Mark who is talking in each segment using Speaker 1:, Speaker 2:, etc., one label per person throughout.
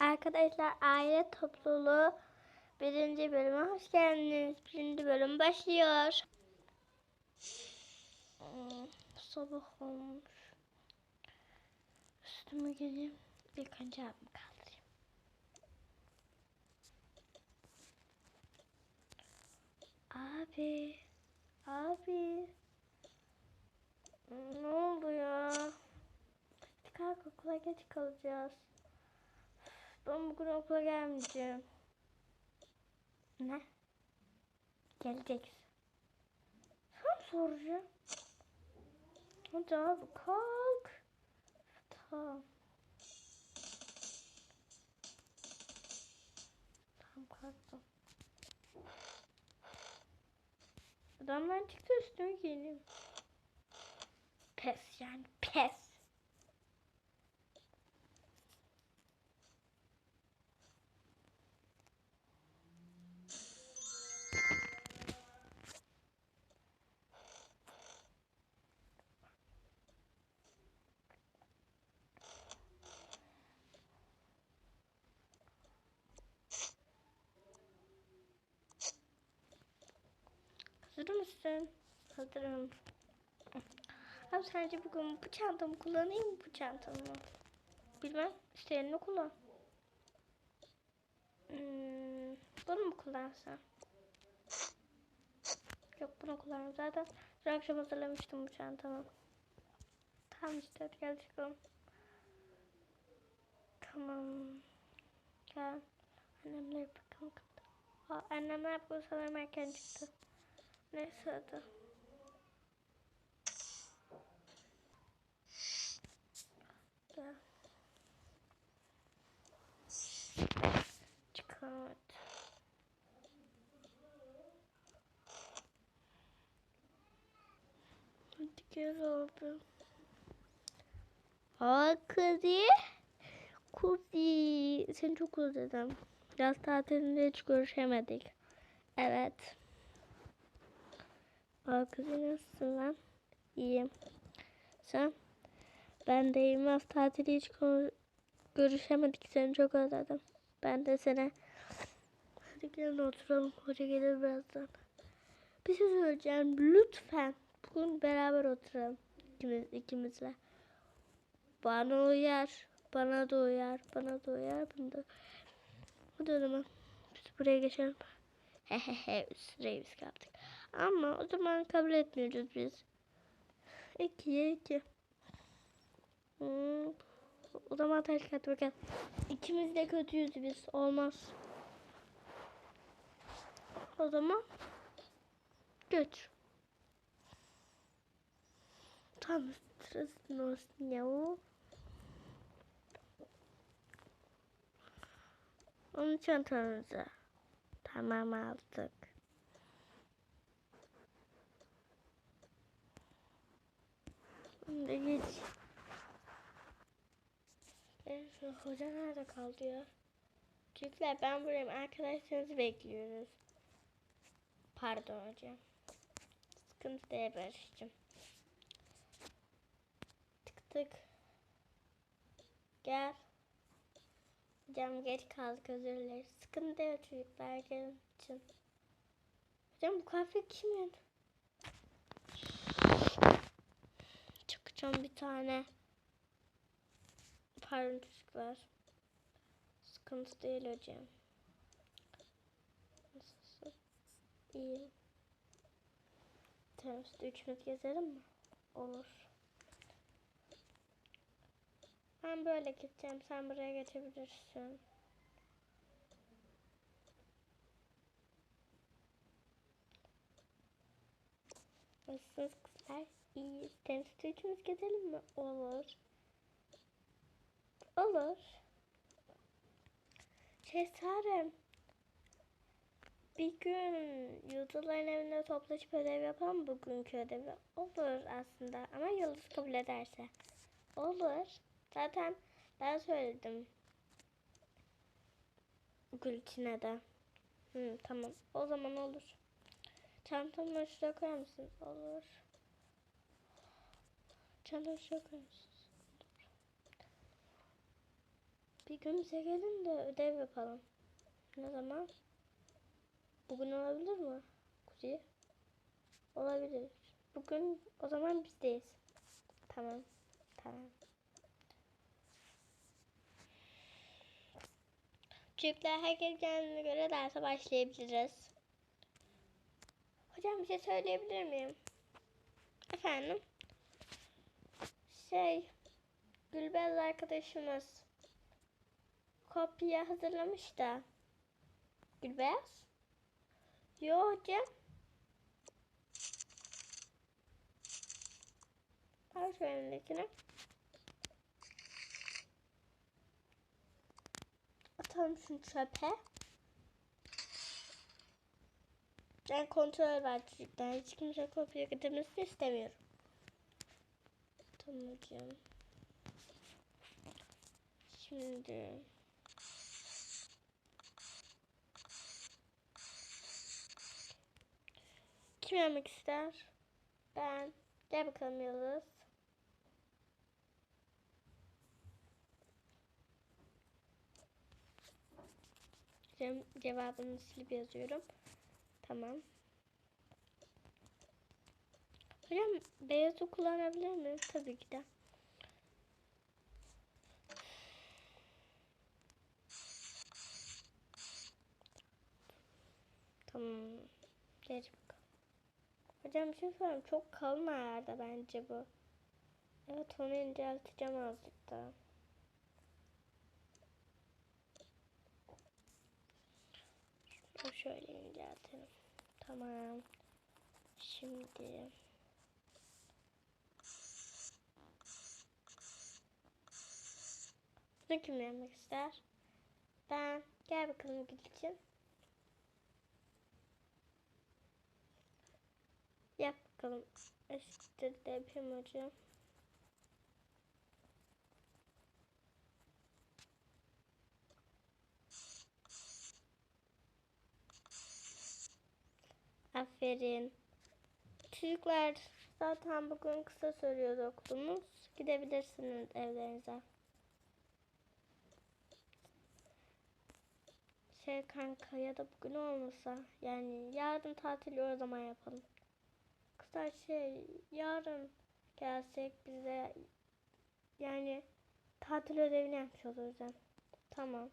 Speaker 1: Arkadaşlar aile topluluğu birinci bölüme hoş geldiniz. Birinci bölüm başlıyor. Sabah olmuş. Üstüme geleyim. İlk önce kaldırayım. Abi. Abi. Ne oldu ya? Kalk okula geç kalacağız. Ben bugün okula gelmeyeceğim. Ne? Geleceksin. Sen soracağım. Hadi abi kalk. Tamam. Tamam kalktım. Adamdan çıktı üstüme giyineyim. Pes yani pes. Hazır mısın? Hazırım. Abi sence bugün bu çantamı kullanayım mı bu çantamı? Bilmem. İsteyenini kullan. Hmm, bunu mu kullansam? Yok bunu kullanırım. Zaten dün akşam hazırlamıştım bu çantamı. Tamam işte hadi gel çıkalım. Tamam. Gel. Annemler bakalım. Aa, annemler bu sanırım erken çıktı. Neyse hadi. Gel. Çıkart. Hadi gel abi. Aa kızı. Kuzi. Seni çok özledim. Yaz tatilinde hiç görüşemedik. Evet. Aa kızı nasılsın lan? İyiyim. Sen? Ben de iyiyim. Yaz tatili hiç görüşemedik. Seni çok özledim. Ben de seni. Hadi gelin oturalım. Hoca gelir birazdan. Bir şey söyleyeceğim. Lütfen. Bugün beraber oturalım. İkimiz, ikimizle. Bana uyar. Bana da uyar. Bana da uyar. Bana da. Hadi o zaman. Biz buraya geçelim. Hehehe. Sırayı biz kaptık. Ama o zaman kabul etmiyoruz biz. İkiye iki. Hmm. O zaman taş kağıt makas. İkimiz de kötüyüz biz. Olmaz. O zaman götür. Tam sırasın olsun ya o. Onun çantanıza. Tamam aldık. Şimdi geç. En son hoca nerede kaldı ya? Çocuklar ben buradayım. Arkadaşlarınızı bekliyoruz. Pardon hocam. Sıkıntı değil. Tık tık. Gel. Hocam geç kaldık özür dileriz. Sıkıntı değil çocuklar gelin. Hocam bu kahve kimin? Çıkacağım bir tane. Pardon. Sıkıntı değil hocam. Nasılsın? İyi. Teniste üçümüz gezelim mi? Olur. Ben böyle gideceğim. Sen buraya geçebilirsin. Nasılsınız kızlar? İyi. Teniste üçümüz gezelim mi? Olur. Olur. Şehzadem. Bir gün Yıldızların evinde toplaşıp ödev yapalım bugünkü ödevi. Olur aslında ama Yıldız kabul ederse. Olur. Zaten ben söyledim. Gülçin'e de. Hı, tamam. O zaman olur. Çantamı şuraya koyar mısınız? Olur. Çantamı şuraya koyar mısınız? Bir gün bize gelin de ödev yapalım. Ne zaman? Bugün olabilir mi? Kuzey? Olabilir. Bugün o zaman bizdeyiz. Tamam. Tamam. Çocuklar herkes kendine göre derse başlayabiliriz. Hocam bir şey söyleyebilir miyim? Efendim? Şey, Gülbel arkadaşımız kopya hazırlamış da. Gülbeyaz? Yo hocam. Al şu elindekini. Atalım şunu çöpe. Ben kontrol var çocuklar. Hiç kimse kopya getirmesini istemiyorum. Tamam hocam. Şimdi kim yemek ister? Ben. Gel bakalım Yıldız. Cevabını silip yazıyorum. Tamam. Hocam beyazı kullanabilir miyim? Tabii ki de. Tamam. Bakalım. Hocam bir şey sorayım. Çok kalın ayarda bence bu. Evet onu incelteceğim azıcık daha. Şunu şöyle inceltelim. Tamam. Şimdi ne kim yemek ister? Ben. Gel bakalım gül için. Bakalım. Eşittir de hocam. Aferin. Çocuklar zaten bugün kısa sürüyor okulumuz. Gidebilirsiniz evlerinize. Şey kanka ya da bugün olmasa yani yarın tatili o zaman yapalım. Kızlar şey yarın gelsek bize yani tatil ödevini yapmış oluruz. Tamam.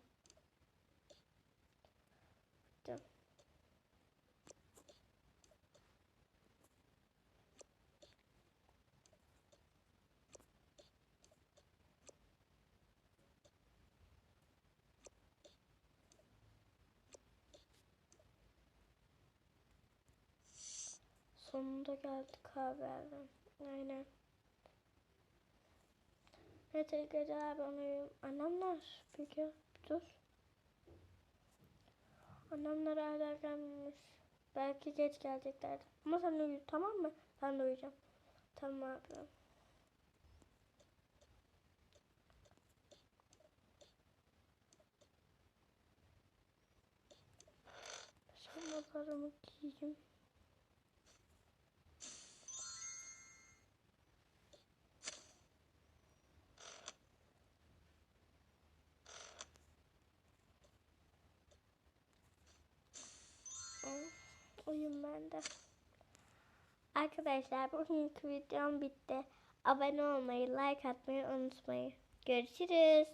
Speaker 1: Sonunda geldik haberden. Aynen. Ne tekrar abi onu annemler peki dur. Annemler hala gelmemiş. Belki geç geleceklerdi. Ama sen uyu tamam mı? Ben de uyuyacağım. Tamam abi. Pijamalarımı giyeyim. Uyum ben de. Arkadaşlar bugünkü videom bitti. Abone olmayı, like atmayı unutmayın. Görüşürüz.